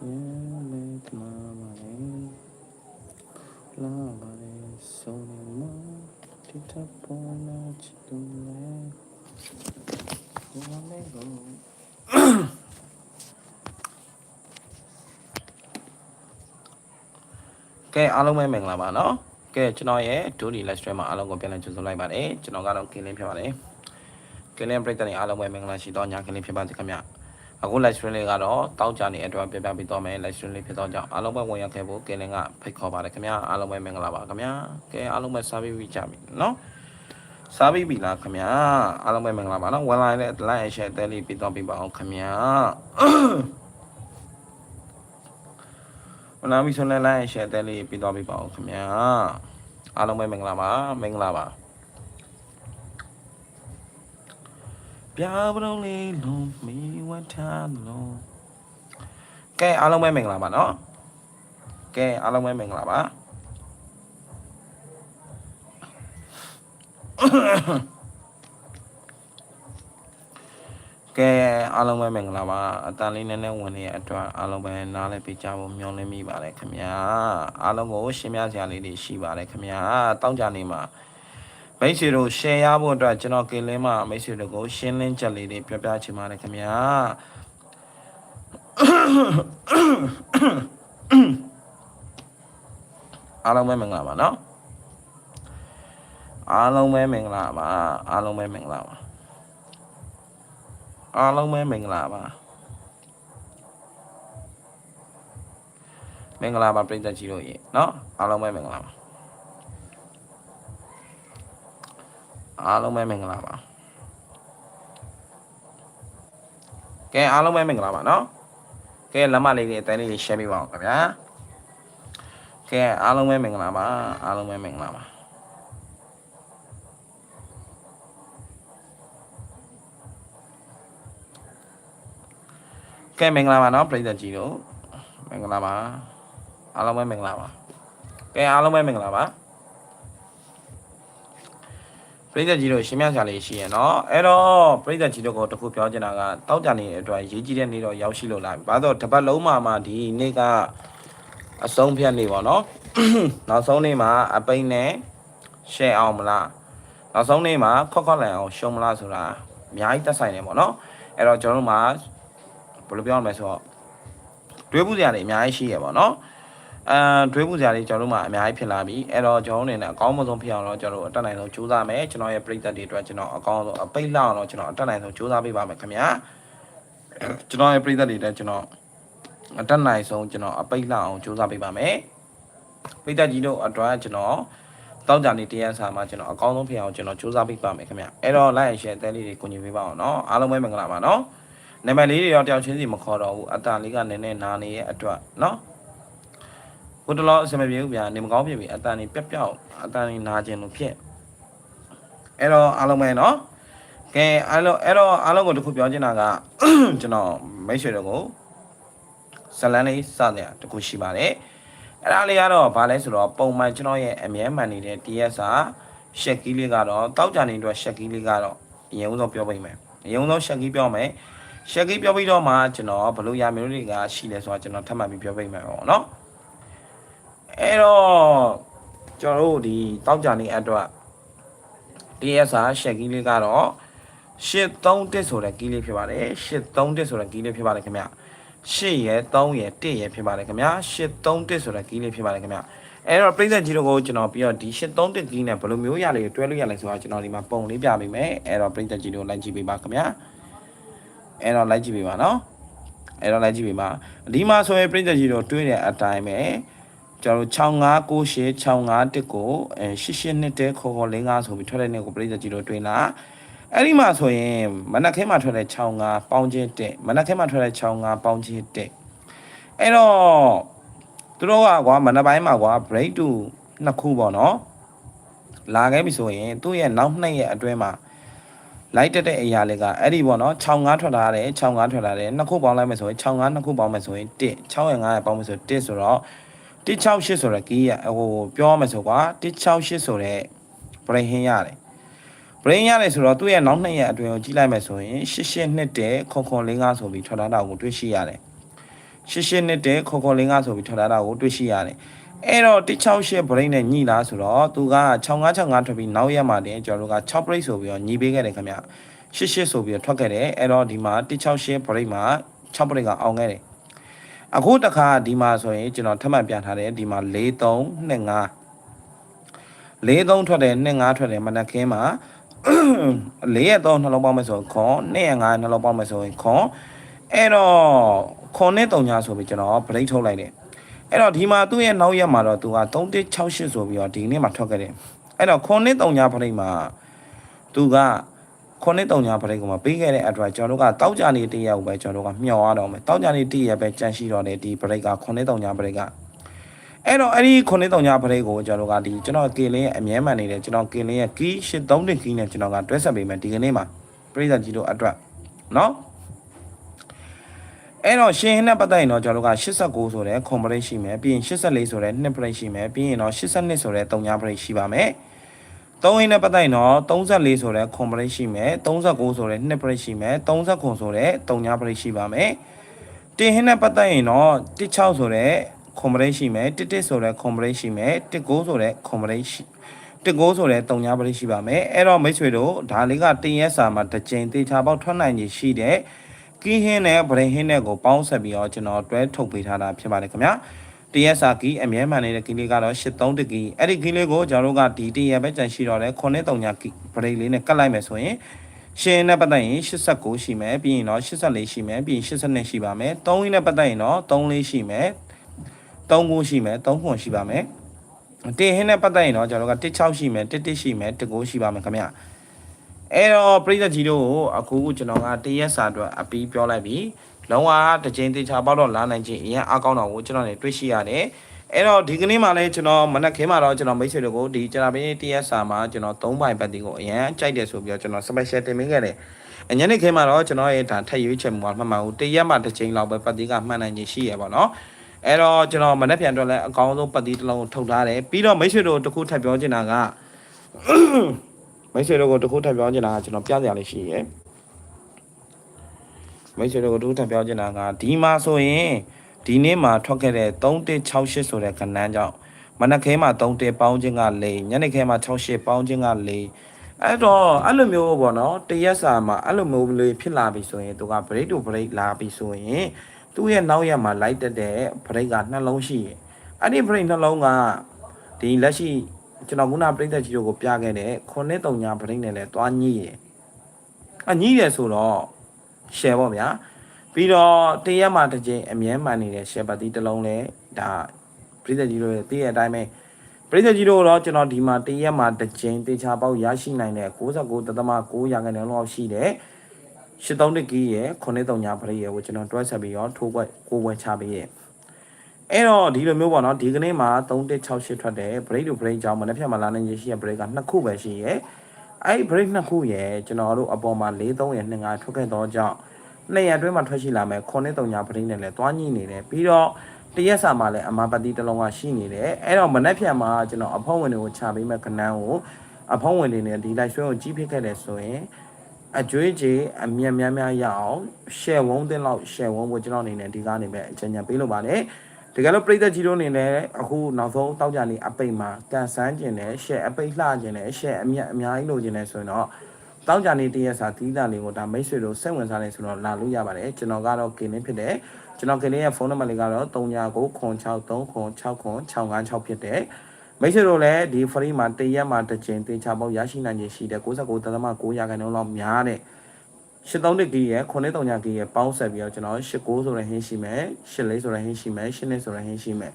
လေကနာပါလေလာပါလေဆိုနေမတိတပေါ်နာချစ်သူလေဝမ်းလေးကိုကဲအားလုံးပဲမင်္ဂလာပါနော်ကဲကျွန်တော်ရဲ့ဒိုဒီ live stream မှာအားလုံးကိုပြန်လည်ကြိုဆိုလိုက်ပါတယ်ကျွန်တော်ကတော့ကင်းလင်းဖြစ်ပါတယ်ကင်းလင်းပရိသတ်တွေအားလုံးပဲမင်္ဂလာရှိတော့ညကင်းလင်းဖြစ်ပါစေခင်ဗျ အခု live stream လေးကတော့တောက်ကြနေအတွက်ပြပြပေးတော့မယ် live stream လေးဖြစ်တော့ကြောင့်အားလုံးပဲဝင်ရောက်ခဲ့ဖို့ကင်းလင်းကဖိတ်ခေါ်ပါတယ်ခင်ဗျအားလုံးပဲမင်္ဂလာပါခင်ဗျကဲအားလုံးပဲစားပြီးပြီကြပြီနော်စားပြီးပြီလားခင်ဗျအားလုံးပဲမင်္ဂလာပါနော်ဝင်လာတဲ့ like and share တဲလေးပြီးတော့ပြပါအောင်ခင်ဗျဝင်လာပြီဆိုရင် like and share တဲလေးပြီးတော့ပြပါအောင်ခင်ဗျအားလုံးပဲမင်္ဂလာပါမင်္ဂလာပါ ပြာပရုံးလေးလုံးမီဝတ်ထားလုံးကဲအားလုံးပဲမင်္ဂလာပါနော်ကဲအားလုံးပဲမင်္ဂလာပါကဲအားလုံးပဲမင်္ဂလာပါအတန်လေးနည်းနည်းဝင်နေရအတွက်အားလုံးပဲနားလည်းပြကြဖို့မျှော်လင့်မိပါတယ်ခင်ဗျာအားလုံးကိုရှင်းပြစရာလေးတွေရှိပါတယ်ခင်ဗျာတောင်းကြနေမှာ မိတ်ဆွေတို့ share ရဖို့အတွက်ကျွန်တော်ကလင်းမှာမိတ်ဆွေတို့ကိုရှင်းလင်းချက်လေးတွေပြောပြချင်ပါတယ်ခင်ဗျာအားလုံးပဲမင်္ဂလာပါနော်အားလုံးပဲမင်္ဂလာပါအားလုံးပဲမင်္ဂလာပါအားလုံးပဲမင်္ဂလာပါမင်္ဂလာပါပြည်သက်ကြီးတို့ရေနော်အားလုံးပဲမင်္ဂလာပါ အားလုံးပဲမင်္ဂလာပါကဲအားလုံးပဲမင်္ဂလာပါနော်ကဲလက်မလေးတွေအတိုင်းလေးတွေ share ပေးပါအောင်ခင်ဗျာကဲအားလုံးပဲမင်္ဂလာပါအားလုံးပဲမင်္ဂလာပါကဲမင်္ဂလာပါနော်ပြည်သက်ကြီးတို့မင်္ဂလာပါအားလုံးပဲမင်္ဂလာပါကဲအားလုံးပဲမင်္ဂလာပါ ပြည်သက်ကြီးတို့ရှင်းပြချလေးရှိရနော်အဲ့တော့ပြည်သက်ကြီးတို့ကိုတခုပြောချင်တာကတောက်ကြနေတဲ့အတွက်ရေးကြီးတဲ့နေ့တော့ရောက်ရှိလို့လာပြီဘာလို့တပတ်လုံးမှာမှဒီနေ့ကအဆုံးဖြတ်နေပါနော်နောက်ဆုံးနေ့မှာအပိန်းနဲ့ရှယ်အောင်မလားနောက်ဆုံးနေ့မှာခွက်ခွက်လိုက်အောင်ရှုံးမလားဆိုတာအများကြီးသက်ဆိုင်နေပါနော်အဲ့တော့ကျွန်တော်တို့မှာဘယ်လိုပြောရမလဲဆိုတော့တွေးမှုစရာတွေအများကြီးရှိရပါတော့ အာတွေးမှုစရာတွေကျွန်တော်တို့မှာအများကြီးဖြစ်လာပြီအဲ့တော့ကျွန်တော်အနေနဲ့အကောင်းဆုံးဖြစ်အောင်တော့ကျွန်တော်တို့အတက်နိုင်ဆုံးစူးစမ်းမယ်ကျွန်တော်ရဲ့ပြည်သက်တွေအတွက်ကျွန်တော်အကောင်းဆုံးအပိတ်လောက်အောင်တော့ကျွန်တော်အတက်နိုင်ဆုံးစူးစမ်းပေးပါမယ်ခင်ဗျာကျွန်တော်ရဲ့ပြည်သက်တွေအတွက်ကျွန်တော်အတက်နိုင်ဆုံးကျွန်တော်အပိတ်လောက်အောင်စူးစမ်းပေးပါမယ်ပြည်သက်ကြီးတို့အတွက်ကျွန်တော်တောက်ကြနေတရားစာမှာကျွန်တော်အကောင်းဆုံးဖြစ်အောင်ကျွန်တော်စူးစမ်းပေးပါမယ်ခင်ဗျအဲ့တော့ like and share တဲလေးတွေကိုညီပေးပါအောင်နော်အားလုံးပဲမင်္ဂလာပါနော်နာမည်လေးတွေတော့တယောက်ချင်းစီမခေါ်တော့ဘူးအတားလေးကနည်းနည်းနားနေရဲ့အတွက်နော် ဘုဒ္ဓလောအစမပြေဘူးဗျာနေမကောင်းဖြစ်ပြီအတာနေပြက်ပြောက်အတာနေနာခြင်းလို့ဖြစ်အဲ့တော့အားလုံးပဲနော်ကဲအားလုံးအဲ့တော့အားလုံးကိုတခုပြောချင်တာကကျွန်တော်မိတ်ဆွေတို့ကိုဇလန်းလေးစတဲ့တခုရှိပါတယ်အဲ့ဒါလေးကတော့ဗာလဲဆိုတော့ပုံမှန်ကျွန်တော်ရဲ့အမြဲမှန်နေတဲ့ TSR ရှက်ကီးလေးကတော့တောက်ကြနေအတွက်ရှက်ကီးလေးကတော့အရင်ဦးဆုံးပြောပြမယ်အရင်ဦးဆုံးရှက်ကီးပြောမယ်ရှက်ကြီးပြောပြီးတော့မှကျွန်တော်ဘလို့ရမျိုးတွေကရှိလဲဆိုတော့ကျွန်တော်ထပ်မှတ်ပြီးပြောပေးမယ်ပေါ့နော် အဲ့တော့ကျွန်တော်တို့ဒီတောက်ကြနေအတွက် DSR ရှက်ကြီးလေးကတော့831ဆိုတဲ့ကီးလေးဖြစ်ပါတယ်831ဆိုတဲ့ကီးလေးဖြစ်ပါတယ်ခင်ဗျ8ရယ်3ရယ်1ရယ်ဖြစ်ပါတယ်ခင်ဗျ831ဆိုတဲ့ကီးလေးဖြစ်ပါတယ်ခင်ဗျအဲ့တော့ပြည်သက်ကြီးတို့ကိုကျွန်တော်ပြီးတော့ဒီ831ကီးနဲ့ဘယ်လိုမျိုးရလဲတွဲလို့ရလဲဆိုတော့ကျွန်တော်ဒီမှာပုံလေးပြပေးမယ်အဲ့တော့ပြည်သက်ကြီးတို့လိုက်ကြည့်ပေးပါခင်ဗျာအဲ့တော့လိုက်ကြည့်ပေးပါနော်အဲ့တော့လိုက်ကြည့်ပေးပါဒီမှာဆိုရင်ပြိတ္တကြီးတို့တွေးတဲ့အတိုင်းပဲ ကျွန်တော်6598 65ကိုအဲ88တဲ့ခေါ်ခေါ်55ဆိုပြီးထွက်တဲ့နေ့ကိုပြိတ္တကြီးတို့တွေးလာအဲ့ဒီမှာဆိုရင်မနက်ခင်းမှာထွက်တဲ့65ပေါင်းချင်းတက်မနက်ခင်းမှာထွက်တဲ့65ပေါင်းချင်းတက်အဲ့တော့သူတို့ကကွာမနက်ပိုင်းမှာကွာ break to နှစ်ခုပေါ့နော်လာခဲ့ပြီဆိုရင်သူ့ရဲ့နောက်နှစ်ရက်အတွင်းမှာလိုက်တက်တဲ့အရာလေးကအဲ့ဒီပေါ့နော်65ထွက်လာတယ်65ထွက်လာတယ်နှစ်ခုပေါင်းလိုက်မယ်ဆိုရင်65နှစ်ခုပေါင်းမယ်ဆိုရင်1 6ရ9ရပေါင်းမယ်ဆို1ဆိုတော့ 168ဆိုတဲ့ကီးရဟိုပြောရမယ်ဆိုကွာ168ဆိုတဲ့ brain ဟင်းရတယ် brain ရတယ်ဆိုတော့သူ့ရဲ့နောက်နှစ်ရက်အတွင်းကိုကြည့်လိုက်မယ်ဆိုရင်88နှစ်တဲ့ခွန်ခွန်55ဆိုပြီးထွက်လာတာကိုတွေ့ရှိရတယ်ရှစ်ရှစ်နှစ်တဲ့ခေါ်ခေါ်လင်းကဆိုပြီးထွက်လာတာကိုတွေ့ရှိရတယ်အဲ့တော့168 break နဲ့ညှိလားဆိုတော့သူက6565ထွက်ပြီးနောက်ရက်မှာတင်ကျွန်တော်တို့က6 break ဆိုပြီးတော့ညီပေးခဲ့တယ်ခင်ဗျရှစ်ရှစ်ဆိုပြီးတော့ထွက်ခဲ့တယ်အဲ့တော့ဒီမှာ168 break မှာ6 break ကအောင်ခဲ့တယ် အခုတခါဒီမှာဆိုရင်ကျွန်တော်ထပ်မံပြန်ထားတယ်ဒီမှာ4325 43ထွက်တယ်25ထွက်တယ်မနက်ခင်းမှာ4ရက်3နှလုံးပေါင်းမယ်ဆိုရင်ခွန်2ရက်5နှလုံးပေါင်းမယ်ဆိုရင်ခွန်အဲ့တော့ခွန်နဲ့3ညဆိုပြီးကျွန်တော် break ထုတ်လိုက်တယ်အဲ့တော့ဒီမှာသူ့ရဲ့နောက်ရက်မှာတော့သူက3168ဆိုပြီးတော့ဒီနေ့မှာထွက်ခဲ့တယ်အဲ့တော့ခွန်နဲ့3ည break မှာသူက ခွန်နဲ့3ည break ကိုမှပေးခဲ့တဲ့အတွက်ကျွန်တော်တို့ကတောက်ကြနေတည့်ရက်ကိုပဲကျွန်တော်တို့ကမျှော်ရတော့မယ်တောက်ကြနေတည့်ရက်ပဲကြန့်ရှိတော့တယ်ဒီ break ကခွန်နဲ့3ည break ကအဲ့တော့အဲ့ဒီခုနှစ်တုံညာပရိတ်ကိုကျွန်တော်တို့ကဒီကျွန်တော်ကင်လင်းရဲ့အမြဲမှန်နေတဲ့ကျွန်တော်ကင်လင်းရဲ့ကီး83တင်ကီးနဲ့ကျွန်တော်ကတွဲဆက်ပေးမယ်ဒီကနေ့မှာပြိဿကြီးတို့အတွက်နော်အဲ့တော့ရှင်ဟင်းနဲ့ပတ်သက်ရင်တော့ကျွန်တော်တို့က89ဆိုတဲ့ခွန်ပရိတ်ရှိမယ်ပြီးရင်84ဆိုတဲ့နှစ်ပရိတ်ရှိမယ်ပြီးရင်တော့82ဆိုတဲ့တုံညာပရိတ်ရှိပါမယ် သုံးဟင်းနဲ့ပတ်သက်ရင်တော့34ဆိုတဲ့ခွန်ပရိတ်ရှိမယ်39ဆိုတဲ့နှစ်ပရိတ်ရှိမယ်30ခွန်ဆိုတဲ့တုံညာပရိတ်ရှိပါမယ်တင်ဟင်းနဲ့ပတ်သက်ရင်တော့16ဆိုတဲ့ combination ရှိမယ်တစ်တစ်ဆိုတဲ့ combination ရှိမယ်တစ်ကိုးဆိုတဲ့ combination တစ်ကိုးဆိုတဲ့တုံညာပရိရှိပါမယ်အဲ့တော့မိတ်ဆွေတို့ဒါလေးကတင်ရက်စာမှာတစ်ကြိမ်တေချာပေါက်ထွက်နိုင်ကြီးရှိတဲ့ကီးဟင်းနဲ့ဗရင်ဟင်းနဲ့ကိုပေါင်းဆက်ပြီးတော့ကျွန်တော်တွဲထုတ်ပေးထားတာဖြစ်ပါတယ်ခင်ဗျာ တရက်စာကီးအမြဲမှန်နေတဲ့ကီးလေးကတော့83တကီးအဲ့ဒီကီးလေးကိုကျွန်တော်တို့ကဒီတရက်ပဲကြန့်ရှိတော့တယ်ခုနှစ်တုံညာကီးဗရိလေးနဲ့ကတ်လိုက်မယ်ဆိုရင်ရှင်နဲ့ပတ်သက်ရင်89ရှိမယ်ပြီးရင်တော့84ရှိမယ်ပြီးရင်82ရှိပါမယ်3ရင်းနဲ့ပတ်သက်ရင်တော့3လေးရှိမယ်3ခုရှိမယ်3ခွန်ရှိပါမယ်တင်ဟင်းနဲ့ပတ်သက်ရင်တော့ကျွန်တော်တို့က16ရှိမယ်11ရှိမယ်19ရှိပါမယ်ခင်ဗျအဲ့တော့ပြိဿကြီးတို့ကိုအခုကျွန်တော်ကတရက်စာအတွက်အပီးပြောလိုက်ပြီ လုံးဝတစ်ချိန်တေချာပေါတော့လာနိုင်ခြင်းအရင်အကောင်းတော်ကိုကျွန်တော်နေတွေ့ရှိရတယ်အဲ့တော့ဒီကနေ့မှလည်းကျွန်တော်မနက်ခင်းမှာတော့ကျွန်တော်မိတ်ဆွေတို့ကိုဒီကျွန်တော်ပြီးတရက်စာမှာကျွန်တော်3ပိုင်ပတ်တီကိုအရင်ကြိုက်တယ်ဆိုပြီးတော့ကျွန်တော် special တင်ပေးခဲ့တယ်အညနေခင်းမှာတော့ကျွန်တော်ရဲ့ဒါထက်ရွေးချက်မှာမှတ်မှန်ဘူးတရက်မှတစ်ချိန်လောက်ပဲပတ်တီကမှန်နိုင်ခြင်းရှိရပါတော့အဲ့တော့ကျွန်တော်မနေ့ပြန်တော့လဲအကောင်းဆုံးပတ်တီတစ်လုံးထုတ်ထားတယ်ပြီးတော့မိတ်ဆွေတို့တခုထပ်ပြောချင်တာကမိတ်ဆွေတို့ကိုတခုထပ်ပြောချင်တာကကျွန်တော်ပြစရာလေးရှိရယ် မိတ်ဆွေတို့ကိုတခုထပ်ပြောချင်တာကဒီမှာဆိုရင်ဒီနေ့မှာထွက်ခဲ့တဲ့3168ဆိုတဲ့ကဏ္ဍကြောင့်မနက်ခဲမှာ31ပေါင်းခြင်းက4ညနေခဲမှာ68ပေါင်းခြင်းက4အဲ့တော့အဲ့လိုမျိုးပေါ့နော်တရက်စာမှာအဲ့လိုမျိုးလေးဖြစ်လာပြီဆိုရင်သူက break to break လာပြီဆိုရင်သူ့ရဲ့နောက်ရက်မှာလိုက်တက်တဲ့ break ကနှလုံးရှိရယ်အဲ့ဒီ break နှလုံးကဒီလက်ရှိကျွန်တော်ခုနပြိသက်ကြီးတို့ကိုပြခဲ့တဲ့ခုနှစ်တုံညာ break နဲ့လည်းတွားညှိရယ်အညှိရယ်ဆိုတော့ share ပေါ့ဗျာပြီးတော့တရက်မှတစ်ချိန်အမြဲမှန်နေတဲ့ share ပတ်တီတစ်လုံးလဲဒါပြိသက်ကြီးတို့ရဲ့တည့်ရဲ့အတိုင်းပဲပရိသတ်ကြီးတို့တော့ကျွန်တော်ဒီမှာတရက်မှာတစ်ကြိမ်တေချာပေါက်ရရှိနိုင်တဲ့69တသမ9ရာခိုင်နှုန်းလောက်ရှိတဲ့83တကီးရဲ့93ညာပရိရဲ့ကိုကျွန်တော်တွဲဆက်ပြီးတော့ထိုးပွဲကိုပွဲချပေးရဲ့အဲ့တော့ဒီလိုမျိုးပေါ့နော်ဒီကနေ့မှာ3168ထွက်တယ် break to break ကြောင်းမနေ့ဖြတ်မှာလာနိုင်ရရှိရဲ့ break ကနှစ်ခုပဲရှိရဲ့ အဲ့ဒီ break နှစ်ခုရဲ့ကျွန်တော်တို့အပေါ်မှာ43ရဲ့25ထွက်ခဲ့တော့ကြောင်းနှစ်ရက်အတွင်းမှာထွက်ရှိလာမယ်93ညာ break နဲ့လည်းတွားညှိနေတယ်ပြီးတော့တရက်စာမှာလည်းအမပတ်တိတစ်လုံးကရှိနေတယ်အဲ့တော့မနက်ဖြန်မှာကျွန်တော်အဖုံးဝင်တွေကိုခြာပေးမဲ့ကဏ္ဍကိုအဖုံးဝင်တွေနဲ့ဒီ live stream ကိုကြီးဖြစ်ခဲ့တယ်ဆိုရင်အကျွေးကြီးအမြတ်များများရအောင် share ဝုန်းတင်လောက် share ဝုန်းကိုကျွန်တော်အနေနဲ့ဒီကားနေပဲအချိန်ညပေးလို့ပါတယ် တကယ်လို့ပြည်သက်ကြီးတို့အနေနဲ့အခုနောက်ဆုံးတောက်ကြနေအပိတ်မှာကန်ဆန်းကျင်တယ် share အပိတ်လှကျင်တယ် share အမြတ်အများကြီးလိုချင်တယ်ဆိုရင်တော့တောက်ကြနေတရက်စာတီးတာလေးကိုဒါမိတ်ဆွေတို့စိတ်ဝင်စားနေဆိုတော့လာလို့ရပါတယ်ကျွန်တော်ကတော့ကင်းနေဖြစ်တယ်ကျွန်တော်ကလေးရဲ့ဖုန်းနံပါတ်လေးကတော့3993636656ဖြစ်တယ်မိတ်ဆွေတို့လည်းဒီ free မှာတရက်မှာတစ်ချိန်တင်ချပေါက်ရရှိနိုင်ခြင်းရှိတဲ့69.9ရာခိုင်နှုန်းလောက်များတဲ့ 83တကီရဲ့93ကီရဲ့ပေါင်းဆက်ပြီးတော့ကျွန်တော်89ဆိုတဲ့ဟင်းရှိမယ်84ဆိုတဲ့ဟင်းရှိမယ်82ဆိုတဲ့ဟင်းရှိမယ်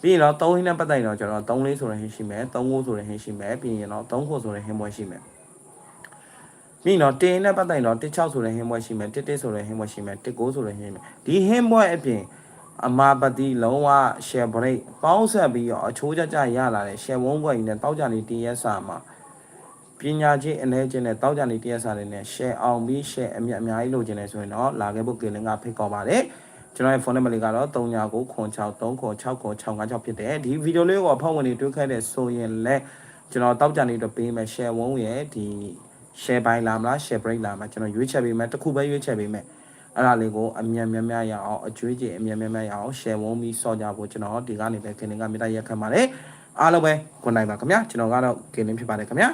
ပြီးရင်တော့3ဟင်းနဲ့ပတ်သက်ရင်တော့ကျွန်တော်34ဆိုတဲ့ဟင်းရှိမယ်39ဆိုတဲ့ဟင်းရှိမယ်ပြီးရင်တော့3ခုဆိုတဲ့ဟင်းပွဲရှိမယ်ပြီးတော့တင်းနဲ့ပတ်သက်ရင်တော့16ဆိုတဲ့ဟင်းပွဲရှိမယ်11ဆိုတဲ့ဟင်းပွဲရှိမယ်19ဆိုတဲ့ဟင်းမယ်ဒီဟင်းပွဲအပြင်အမာပတိလုံးဝ share break ပေါင်းဆက်ပြီးတော့အချိုးကြကြရလာတဲ့ share ဝုန်းပွဲကြီးနဲ့တောက်ကြနေတရက်စာမှာပ ညာချင်းအနေချင်းနဲ့တောက်ကြနေတရက်စာတွေနဲ့ share အောင်ပြီး share အမြတ်အများကြီးလိုချင်တယ်ဆိုရင်တော့လာခဲ့ဖို့ကလင်ကဖိတ်ခေါ်ပါတယ်ကျွန်တော်ရဲ့ဖုန်းနံပါတ်လေးကတော့3993636656ဖြစ်တယ်ဒီဗီဒီယိုလေးကိုအဖောက်ဝင်တွေတွေ့ခဲ့တဲ့ဆိုရင်လည်းကျွန်တော်တောက်ကြနေတော့ပေးမယ် share ဝုန်းရဲ့ဒီ share ပိုင်းလာမလား share break လာမလားကျွန်တော်ရွေးချယ်ပေးမယ်တစ်ခုပဲရွေးချယ်ပေးမယ်အဲ့ဒါလေးကိုအမြန်မြန်များရအောင်အကျွေးကြီးအမြန်မြန်များရအောင် share ဝုန်းပြီးစော့ကြဖို့ကျွန်တော်ဒီကနေပဲခင်ဗျာမေတ္တာရက်ခံပါတယ်အားလုံးပဲ good night ပါခင်ဗျာကျွန်တော်ကတော့ဂိမ်းလင်းဖြစ်ပါတယ်ခင်ဗျာ